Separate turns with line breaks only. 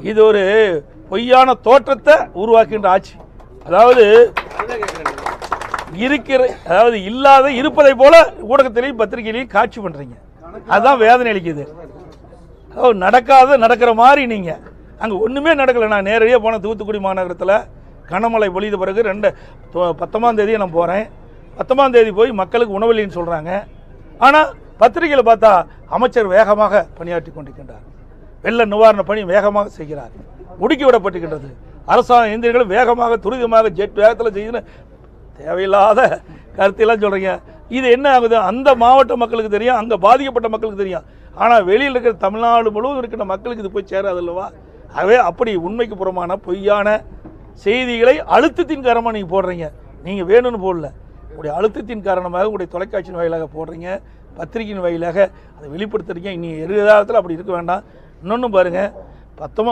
இது ஒரு பொய்யான தோற்றத்தை உருவாக்குகின்ற ஆட்சி. அதாவது இருக்கிற அதாவது இல்லாத இருப்பதை போல ஊடகத்திலையும் பத்திரிகையிலையும் காட்சி பண்றீங்க. அதுதான் வேதனை அளிக்குது. அதாவது நடக்காத நடக்கிற மாதிரி நீங்க. அங்கே ஒன்றுமே நடக்கலை. நான் நேரடியாக போன தூத்துக்குடி மாநகரத்தில் கனமழை பொழித பிறகு ரெண்டு தொ- தேதியை நான் போகிறேன் பத்தொன்பதாம் தேதி போய் மக்களுக்கு உணவில்லைன்னு சொல்கிறாங்க ஆனால் பத்திரிகையில் பார்த்தா அமைச்சர் வேகமாக பணியாற்றி கொண்டிருக்கின்றார். வெள்ள நிவாரண பணி வேகமாக செய்கிறார். முடுக்கி விடப்பட்டுகின்றது அரசாங்க இந்தியர்களும் வேகமாக துரிதமாக ஜெட் வேகத்தில் செய்யணும். தேவையில்லாத கருத்தையெல்லாம் சொல்கிறீங்க இது என்ன ஆகுது? அந்த மாவட்ட மக்களுக்கு தெரியும் அங்கே பாதிக்கப்பட்ட மக்களுக்கு தெரியும். ஆனால் வெளியில் இருக்கிற தமிழ்நாடு முழுவதும் இருக்கிற மக்களுக்கு இது போய் சேராது அல்லவா? ஆகவே அப்படி உண்மைக்கு புறமான பொய்யான செய்திகளை அழுத்தத்தின் காரணமாக நீங்கள் போடுறீங்க. நீங்கள் வேணும்னு போடல. உங்களுடைய அழுத்தத்தின் காரணமாக உங்களுடைய தொலைக்காட்சியின் வாயிலாக போடுறீங்க. பத்திரிகையின் வாயிலாக அதை வெளிப்படுத்துறீங்க. இனி எதிர்காலத்தில் அப்படி இருக்க வேண்டாம். இன்னொன்று பாருங்கள் பத்தமாக